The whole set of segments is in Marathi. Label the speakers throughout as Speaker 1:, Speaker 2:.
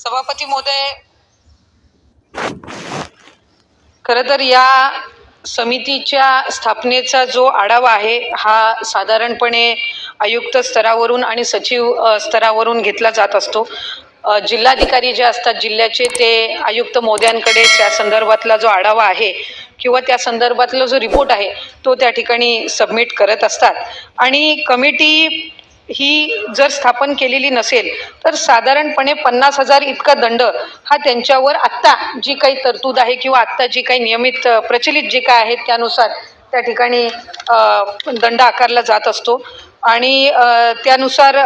Speaker 1: सभापती महोदय खरं तर या समितीच्या स्थापनेचा जो आढावा आहे हा साधारणपणे आयुक्त स्तरावरून आणि सचिव स्तरावरून घेतला जात असतो. जिल्हाधिकारी जे असतात जिल्ह्याचे ते आयुक्त मोद्यांकडे त्या संदर्भातला जो आढावा आहे किंवा त्या संदर्भातला जो रिपोर्ट आहे तो त्या ठिकाणी सबमिट करत असतात. आणि कमिटी ही जर स्थापन केलेली नसेल तर साधारणपणे पन्नास हजार इतका दंड हा त्यांच्यावर आत्ता जी काही तरतूद आहे किंवा आत्ता जी काही नियमित प्रचलित जे काय आहेत त्यानुसार त्या ठिकाणी दंड आकारला जात असतो. आणि त्यानुसार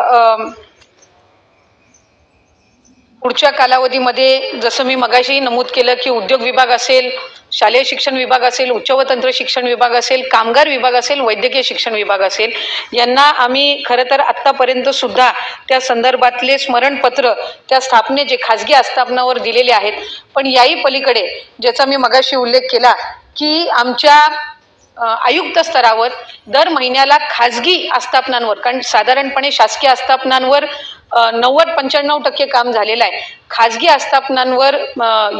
Speaker 1: पुढच्या कालावधीमध्ये जसं मी मगाशी नमूद केलं की उद्योग विभाग असेल शालेय शिक्षण विभाग असेल उच्च व तंत्र शिक्षण विभाग असेल कामगार विभाग असेल वैद्यकीय शिक्षण विभाग असेल यांना आम्ही खरं तर आत्तापर्यंत सुद्धा त्या संदर्भातले स्मरणपत्र त्या स्थापने जे खाजगी आस्थापनावर दिलेले आहेत पण याही पलीकडे ज्याचा मी मगाशी उल्लेख केला की आमच्या आयुक्त स्तरावर दर महिन्याला खाजगी आस्थापनांवर कारण साधारणपणे शासकीय आस्थापनांवर नव्वद पंच्याण्णव टक्के काम झालेलं आहे. खाजगी आस्थापनांवर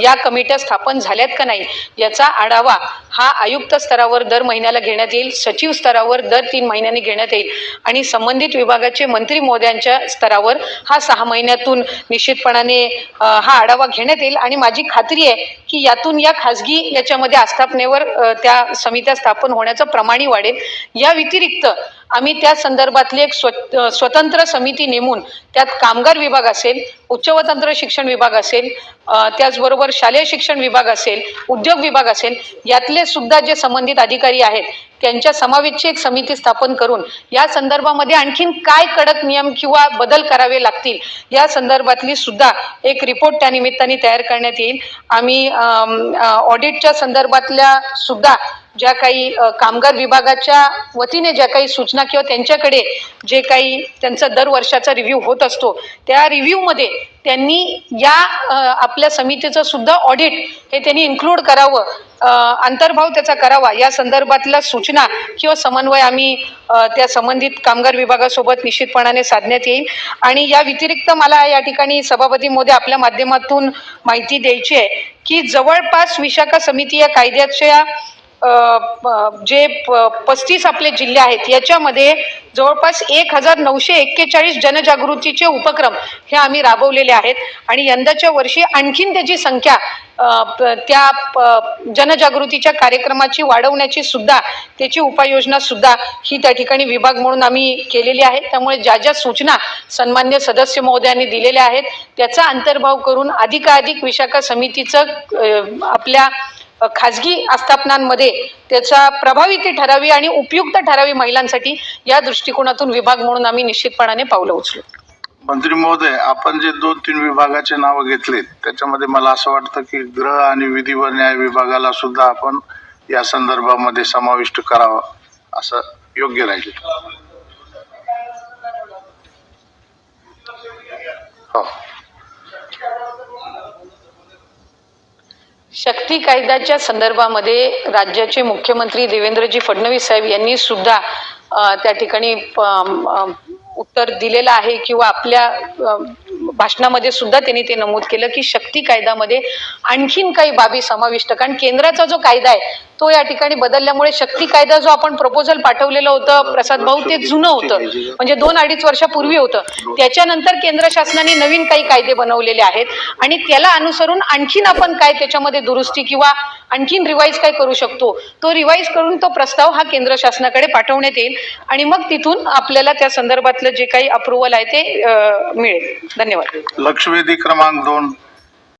Speaker 1: या कमिट्या स्थापन झाल्यात का नाही याचा आढावा हा आयुक्त स्तरावर दर महिन्याला घेण्यात येईल सचिव स्तरावर दर तीन महिन्यांनी घेण्यात येईल आणि संबंधित विभागाचे मंत्री मोद्यांच्या स्तरावर हा सहा महिन्यातून निश्चितपणाने हा आढावा घेण्यात येईल. आणि माझी खात्री आहे की यातून या खाजगी याच्यामध्ये आस्थापनेवर त्या समित्या स्थापन होण्याचं प्रमाणही वाढेल. या व्यतिरिक्त आम्ही त्या संदर्भातली एक स्व स्वतंत्र समिती नेमून त्यात कामगार विभाग असेल उच्च व तंत्र शिक्षण विभाग असेल त्याचबरोबर शालेय शिक्षण विभाग असेल उद्योग विभाग असेल यातले सुद्धा जे संबंधित अधिकारी आहेत त्यांच्या समावेशची एक समिती स्थापन करून या संदर्भामध्ये आणखीन काय कडक नियम किंवा बदल करावे लागतील या संदर्भातली सुद्धा एक रिपोर्ट त्या निमित्ताने तयार करण्यात येईल. आम्ही ऑडिटच्या संदर्भातल्या सुद्धा ज्या काही कामगार विभागाच्या वतीने ज्या काही सूचना किंवा त्यांच्याकडे जे काही त्यांचा दर वर्षाचा रिव्ह्यू होत असतो त्या रिव्ह्यूमध्ये त्यांनी या आपल्या समितीचं सुद्धा ऑडिट हे त्यांनी इन्क्लूड करावं अंतर्भाव त्याचा करावा. या संदर्भातल्या सूचना किंवा समन्वय आम्ही त्या संबंधित कामगार विभागासोबत निश्चितपणाने साधण्यात येईल. आणि या व्यतिरिक्त मला या ठिकाणी सभापती मोदी आपल्या माध्यमातून माहिती द्यायची आहे की जवळपास विशाखा समिती या कायद्याच्या जे पस्तीस आपले जिल्हे आहेत याच्यामध्ये जवळपास एक हजार नऊशे एक्केचाळीस जनजागृतीचे उपक्रम हे आम्ही राबवलेले आहेत. आणि यंदाच्या वर्षी आणखीन त्याची संख्या प- त्या प- जनजागृतीच्या कार्यक्रमाची वाढवण्याची सुद्धा त्याची उपाययोजना सुद्धा ही त्या ठिकाणी विभाग म्हणून आम्ही केलेली आहे. त्यामुळे ज्या ज्या सूचना सन्मान्य सदस्य महोदयांनी दिलेल्या आहेत त्याचा अंतर्भाव करून अधिकाधिक विशाखा समितीचं आपल्या खाजगी आस्थापनांमध्ये त्याचा प्रभावी ती ठरावी आणि उपयुक्त ठरावी महिलांसाठी या दृष्टिकोनातून विभाग म्हणून आम्ही निश्चितपणाने पावलं उचलू.
Speaker 2: मंत्री महोदय आपण जे दोन तीन विभागाचे नावं घेतलेत त्याच्यामध्ये मला असं वाटतं की गृह आणि विधी व न्याय विभागाला सुद्धा आपण या संदर्भामध्ये समाविष्ट करावं असं योग्य राहील. हो.
Speaker 1: शक्ती कायद्याच्या संदर्भामध्ये राज्याचे मुख्यमंत्री देवेंद्रजी फडणवीस साहेब यांनी सुद्धा त्या ठिकाणी प- उत्तर दिलेलं आहे किंवा आपल्या भाषणामध्ये सुद्धा त्यांनी ते नमूद केलं की शक्ती कायद्यामध्ये आणखीन काही बाबी समाविष्ट. कारण केंद्राचा जो कायदा आहे तो या ठिकाणी बदलल्यामुळे शक्ती कायदा जो आपण प्रपोजल पाठवलेलं होतं प्रसाद भाऊ ते जुनं होतं. म्हणजे दोन अडीच वर्षापूर्वी होतं. त्याच्यानंतर केंद्र शासनाने नवीन काही कायदे बनवलेले आहेत आणि त्याला अनुसरून आणखीन आपण काय त्याच्यामध्ये दुरुस्ती किंवा आणखीन रिवाईज काय करू शकतो? तो रिवाईज करून तो प्रस्ताव हा केंद्र शासनाकडे पाठवण्यात येईल आणि मग तिथून आपल्याला त्या संदर्भातलं जे काही अप्रुव्हल आहे ते मिळेल. धन्यवाद.
Speaker 2: लक्षवेधी क्रमांक दोन.